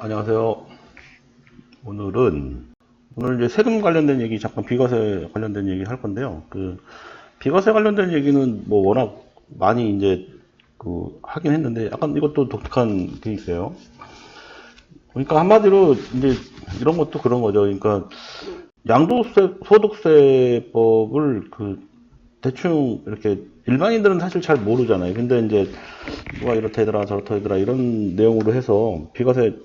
안녕하세요. 오늘은 오늘 이제 세금 관련된 얘기 잠깐 비과세 관련된 얘기 할 건데요. 그 비과세 관련된 얘기는 뭐 워낙 많이 이제 그 하긴 했는데 약간 이것도 독특한 게 있어요. 그러니까 한마디로 이제 이런 것도 그런 거죠. 그러니까 양도세 소득세법을 그 대충 이렇게 일반인들은 사실 잘 모르잖아요. 근데 이제 누가 이렇다 하더라 저렇다 하더라 이런 내용으로 해서 비과세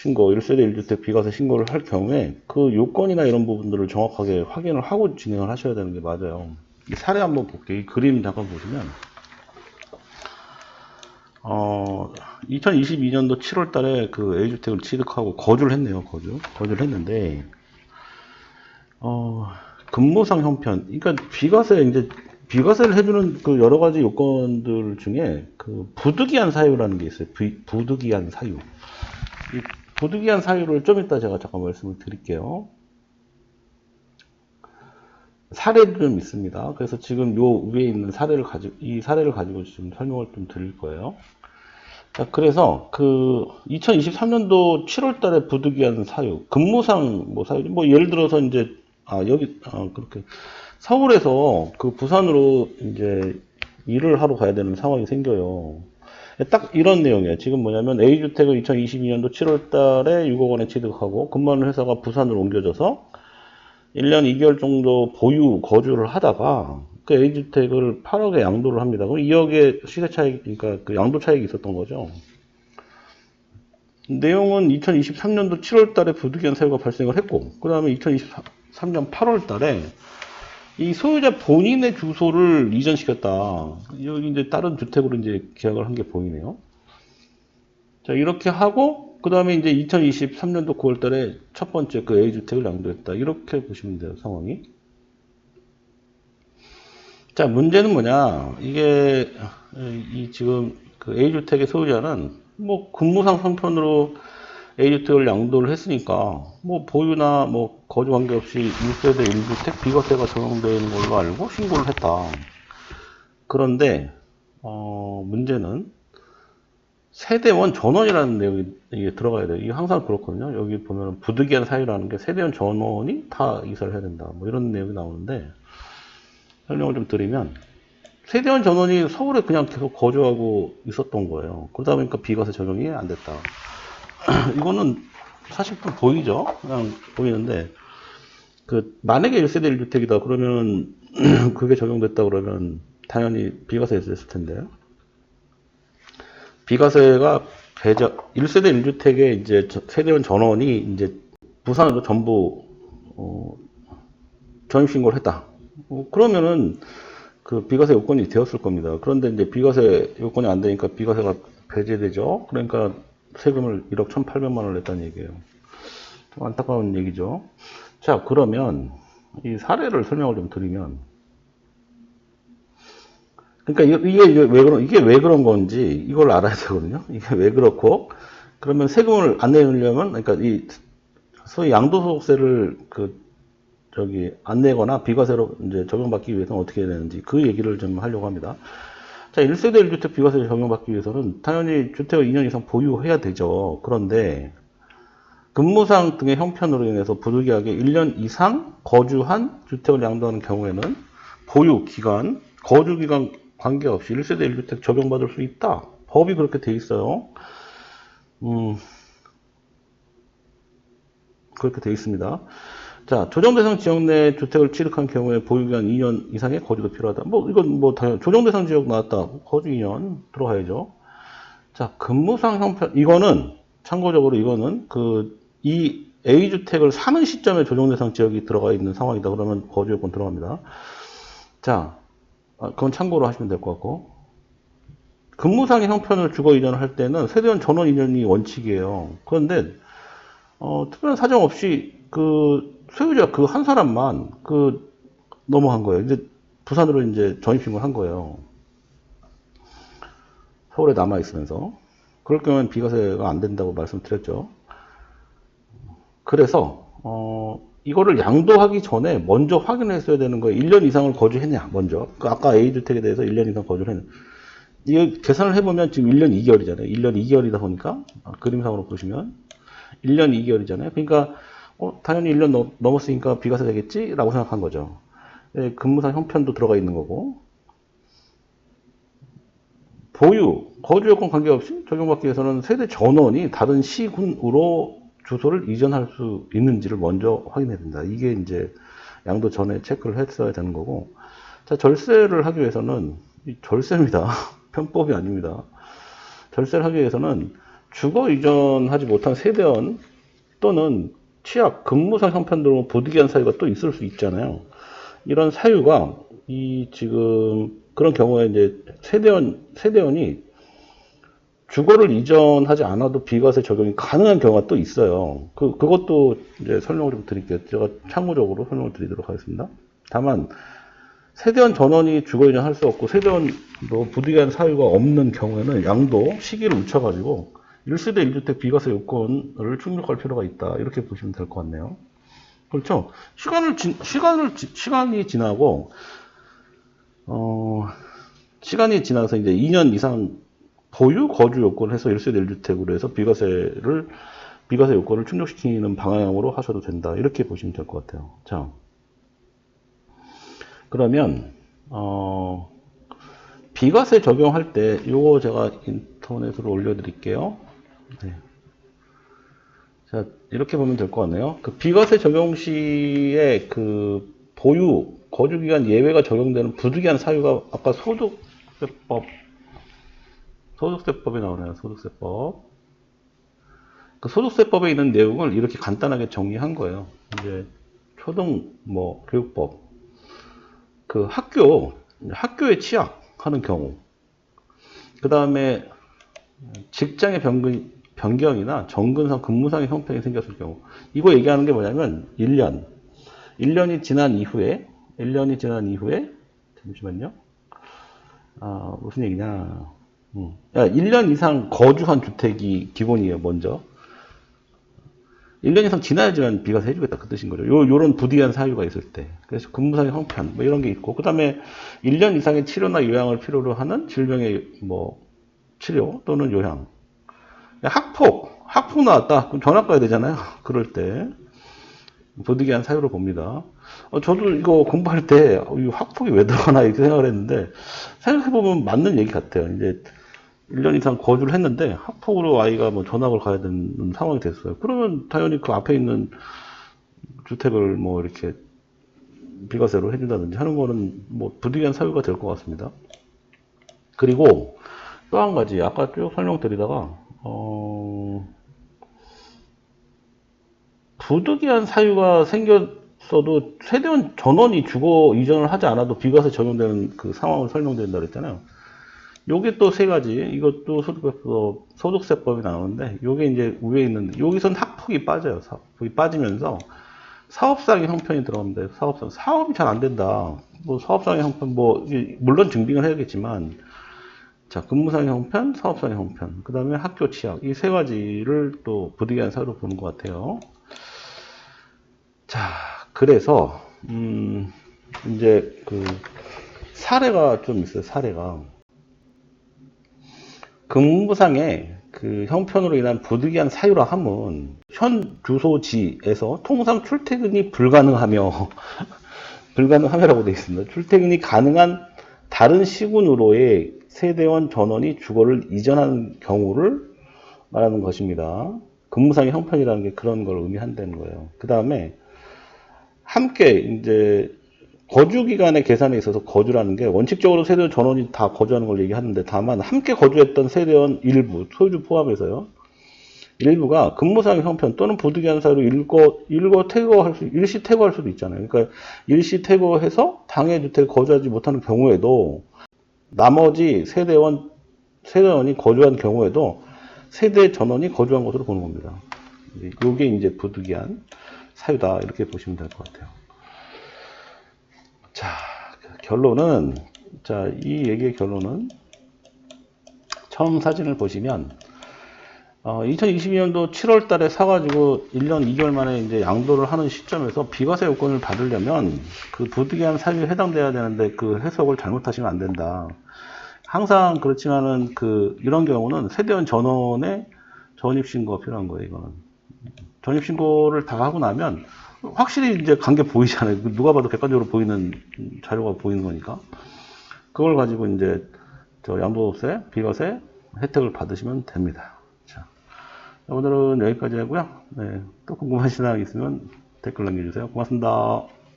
신고 1세대 1주택 비과세 신고를 할 경우에 그 요건이나 이런 부분들을 정확하게 확인을 하고 진행을 하셔야 되는 게 맞아요. 이 사례 한번 볼게요. 이 그림 잠깐 보시면 어 2022년도 7월 달에 그 A주택을 취득하고 거주를 했네요. 거주. 거주를 했는데 어 근무상 형편 그러니까 비과세 이제 비과세를 해주는 그 여러 가지 요건들 중에 그 부득이한 사유라는 게 있어요. 부, 부득이한 사유. 이 부득이한 사유를 좀 이따 제가 잠깐 말씀을 드릴게요. 사례도 좀 있습니다. 그래서 지금 요 위에 있는 사례를 가지고, 이 사례를 가지고 지금 설명을 좀 드릴 거예요. 자, 그래서 그 2023년도 7월 달에 부득이한 사유, 근무상 뭐 사유, 뭐 예를 들어서 이제, 아, 여기, 아, 그렇게 서울에서 그 부산으로 이제 일을 하러 가야 되는 상황이 생겨요. 딱 이런 내용이에요. 지금 뭐냐면 A주택을 2022년도 7월 달에 6억 원에 취득하고 근무하는 회사가 부산으로 옮겨져서 1년 2개월 정도 보유 거주를 하다가 그 A주택을 8억에 양도를 합니다. 그럼 2억의 시세 차익, 그러니까 그 양도 차익이 있었던 거죠. 내용은 2023년도 7월 달에 부득이한 사유가 발생을 했고, 그 다음에 2023년 8월 달에 이 소유자 본인의 주소를 이전시켰다. 여기 이제 다른 주택으로 이제 계약을 한 게 보이네요. 자, 이렇게 하고, 그 다음에 이제 2023년도 9월 달에 첫 번째 그 A주택을 양도했다. 이렇게 보시면 돼요, 상황이. 자, 문제는 뭐냐. 이게, 이 지금 그 A주택의 소유자는 뭐 근무상 상편으로 A주택을 양도를 했으니까 뭐 보유나 뭐 거주 관계없이 1세대 1주택 비과세가 적용되는 걸로 알고 신고를 했다. 그런데 어, 문제는 세대원 전원이라는 내용이 이게 들어가야 돼요. 이게 항상 그렇거든요. 여기 보면 부득이한 사유라는 게 세대원 전원이 다 이사를 해야 된다. 뭐 이런 내용이 나오는데 설명을 좀 드리면 세대원 전원이 서울에 그냥 계속 거주하고 있었던 거예요. 그러다 보니까 비과세 적용이 안 됐다. 이거는 사실 좀 보이죠? 그냥 보이는데, 그, 만약에 1세대 1주택이다 그러면, 그게 적용됐다 그러면, 당연히 비과세 됐을 텐데요. 비과세가 배정, 1세대 1주택에 이제 저- 세대원 전원이 이제 부산으로 전부, 어, 전입신고를 했다. 어, 그러면은, 그 비과세 요건이 되었을 겁니다. 그런데 이제 비과세 요건이 안 되니까 비과세가 배제되죠. 그러니까 세금을 1억 1,800만 원을 냈다는 얘기예요. 좀 안타까운 얘기죠. 자, 그러면 이 사례를 설명을 좀 드리면 그러니까 이- 이게 이제 왜 그런 이게 왜 그런 건지 이걸 알아야 되거든요. 이게 왜 그렇고 그러면 세금을 안 내려면 그러니까 이 소위 양도소득세를 그 저기 안 내거나 비과세로 이제 적용받기 위해서는 어떻게 해야 되는지 그 얘기를 좀 하려고 합니다. 자, 1세대 1주택 비과세를 적용받기 위해서는 당연히 주택을 2년 이상 보유해야 되죠. 그런데 근무상 등의 형편으로 인해서 부득이하게 1년 이상 거주한 주택을 양도하는 경우에는 보유 기간, 거주 기간 관계없이 1세대 1주택 적용받을 수 있다. 법이 그렇게 돼 있어요. 음, 그렇게 돼 있습니다. 자, 조정 대상 지역 내 주택을 취득한 경우에 보유 기간 2년 이상의 거주가 필요하다. 뭐, 이건 뭐, 당연 조정 대상 지역 나왔다. 거주 2년 들어가야죠. 자, 근무상 형편, 이거는, 참고적으로 이거는 그, 이 A주택을 사는 시점에 조정 대상 지역이 들어가 있는 상황이다. 그러면 거주 요건 들어갑니다. 자, 아, 그건 참고로 하시면 될 것 같고. 근무상의 형편을 주거 이전을 할 때는 세대원 전원 이전이 원칙이에요. 그런데, 어, 특별한 사정 없이 그 소유자 그 한 사람만 그 넘어간 거예요. 이제 부산으로 이제 전입신고를 한 거예요. 서울에 남아 있으면서 그럴 경우엔 비과세가 안 된다고 말씀드렸죠. 그래서 어 이거를 양도하기 전에 먼저 확인했어야 되는 거예요. 1년 이상을 거주했냐 먼저. 그 아까 A 주택에 대해서 1년 이상 거주를 했냐. 이거 계산을 해보면 지금 1년 2개월이잖아요. 1년 2개월이다 보니까 아, 그림상으로 보시면 1년 2개월이잖아요. 그러니까 어, 당연히 1년 넘, 넘었으니까 비과세 되겠지라고 생각한 거죠. 예, 근무상 형편도 들어가 있는 거고 보유, 거주 여건 관계없이 적용받기 위해서는 세대 전원이 다른 시군으로 주소를 이전할 수 있는지를 먼저 확인해야 된다. 이게 이제 양도 전에 체크를 했어야 되는 거고. 자, 절세를 하기 위해서는 이 절세입니다. 편법이 아닙니다. 절세를 하기 위해서는 주거 이전하지 못한 세대원 또는 취약, 근무상 형편 등 부득이한 사유가 또 있을 수 있잖아요. 이런 사유가 이 지금 그런 경우에 이제 세대원 세대원이 주거를 이전하지 않아도 비과세 적용이 가능한 경우가 또 있어요. 그 그것도 이제 설명을 좀 드릴게요. 제가 참고적으로 설명을 드리도록 하겠습니다. 다만 세대원 전원이 주거 이전할 수 없고 세대원 뭐 부득이한 사유가 없는 경우에는 양도 시기를 늦춰가지고 1세대 1주택 비과세 요건을 충족할 필요가 있다. 이렇게 보시면 될 것 같네요. 그렇죠. 시간을, 지, 시간을, 지- 시간이 지나고, 어, 시간이 지나서 이제 2년 이상 보유, 거주 요건을 해서 1세대 1주택으로 해서 비과세를, 비과세 요건을 충족시키는 방향으로 하셔도 된다. 이렇게 보시면 될 것 같아요. 자. 그러면, 어, 비과세 적용할 때, 요거 제가 인터넷으로 올려 드릴게요. 네. 자, 이렇게 보면 될 것 같네요. 그 비과세 적용 시에 그 보유, 거주기간 예외가 적용되는 부득이한 사유가 아까 소득세법, 소득세법에 나오네요. 소득세법. 그 소득세법에 있는 내용을 이렇게 간단하게 정리한 거예요. 이제 초등 뭐 교육법. 그 학교, 학교에 취약하는 경우. 그 다음에 직장의 변경, 변경이나 정근상 근무상의 형편이 생겼을 경우 이거 얘기하는 게 뭐냐면 1년 1년이 지난 이후에 1년이 지난 이후에 잠시만요 아 무슨 얘기냐 음. 야, 1년 이상 거주한 주택이 기본이에요 먼저 1년 이상 지나야지만 비과세 해주겠다 그 뜻인 거죠. 요, 요런 부득이한 사유가 있을 때. 그래서 근무상의 형편, 뭐 이런 게 있고, 그 다음에 1년 이상의 치료나 요양을 필요로 하는 질병의 뭐 치료 또는 요양. 학폭, 학폭 나왔다. 그럼 전학 가야 되잖아요. 그럴 때. 부득이한 사유로 봅니다. 어, 저도 이거 공부할 때, 어, 이 학폭이 왜 들어가나 이렇게 생각을 했는데, 생각해보면 맞는 얘기 같아요. 이제, 1년 이상 거주를 했는데, 학폭으로 아이가 뭐 전학을 가야 되는 상황이 됐어요. 그러면 당연히 그 앞에 있는 주택을 뭐 이렇게 비과세로 해준다든지 하는 거는 뭐 부득이한 사유가 될 것 같습니다. 그리고 또 한 가지, 아까 쭉 설명드리다가, 어, 부득이한 사유가 생겼어도 세대원 전원이 주거 이전을 하지 않아도 비과세 적용되는 그 상황을 설명드린다 그랬잖아요. 요게 또 세 가지, 이것도 소득세법, 소득세법이 나오는데, 요게 이제 위에 있는데, 여기선 학폭이 빠져요. 학폭이 빠지면서 사업상의 형편이 들어갑니다. 사업상. 사업이 잘 안 된다. 뭐 사업상의 형편, 뭐, 이- 물론 증빙을 해야겠지만, 자, 근무상의 형편, 사업상의 형편, 그 다음에 학교 취약, 이 세 가지를 또 부득이한 사유로 보는 것 같아요. 자, 그래서, 음, 이제 그, 사례가 좀 있어요, 사례가. 근무상의 그 형편으로 인한 부득이한 사유라 함은 현 주소지에서 통상 출퇴근이 불가능하며 불가능하며라고 되어 있습니다. 출퇴근이 가능한 다른 시군으로의 세대원 전원이 주거를 이전하는 경우를 말하는 것입니다. 근무상의 형편이라는 게 그런 걸 의미한다는 거예요. 그 다음에 함께 이제 거주 기간의 계산에 있어서 거주라는 게 원칙적으로 세대원 전원이 다 거주하는 걸 얘기하는데 다만 함께 거주했던 세대원 일부 소유주 포함해서요. 일부가 근무상의 형편 또는 부득이한 사유로 일거 일거 퇴거할 수 일시 퇴거할 수도 있잖아요. 그러니까 일시 퇴거해서 당해 주택에 거주하지 못하는 경우에도 나머지 세대원 세대원이 거주한 경우에도 세대 전원이 거주한 것으로 보는 겁니다. 이게 이제 부득이한 사유다 이렇게 보시면 될 것 같아요. 자, 결론은, 자, 이 얘기의 결론은, 처음 사진을 보시면, 어, 2022년도 7월 달에 사가지고 1년 2개월 만에 이제 양도를 하는 시점에서 비과세 요건을 받으려면 그 부득이한 사유에 해당돼야 되는데 그 해석을 잘못하시면 안 된다. 항상 그렇지만은 그, 이런 경우는 세대원 전원의 전입신고가 필요한 거예요, 이거는. 전입신고를 다 하고 나면 확실히 이제 관계 보이잖아요. 그 누가 봐도 객관적으로 보이는 자료가 보이는 거니까. 그걸 가지고 이제 저 양도세, 비과세 혜택을 받으시면 됩니다. 자, 오늘은 여기까지 하고요. 네, 또 궁금하신 사항 있으면 댓글 남겨주세요. 고맙습니다.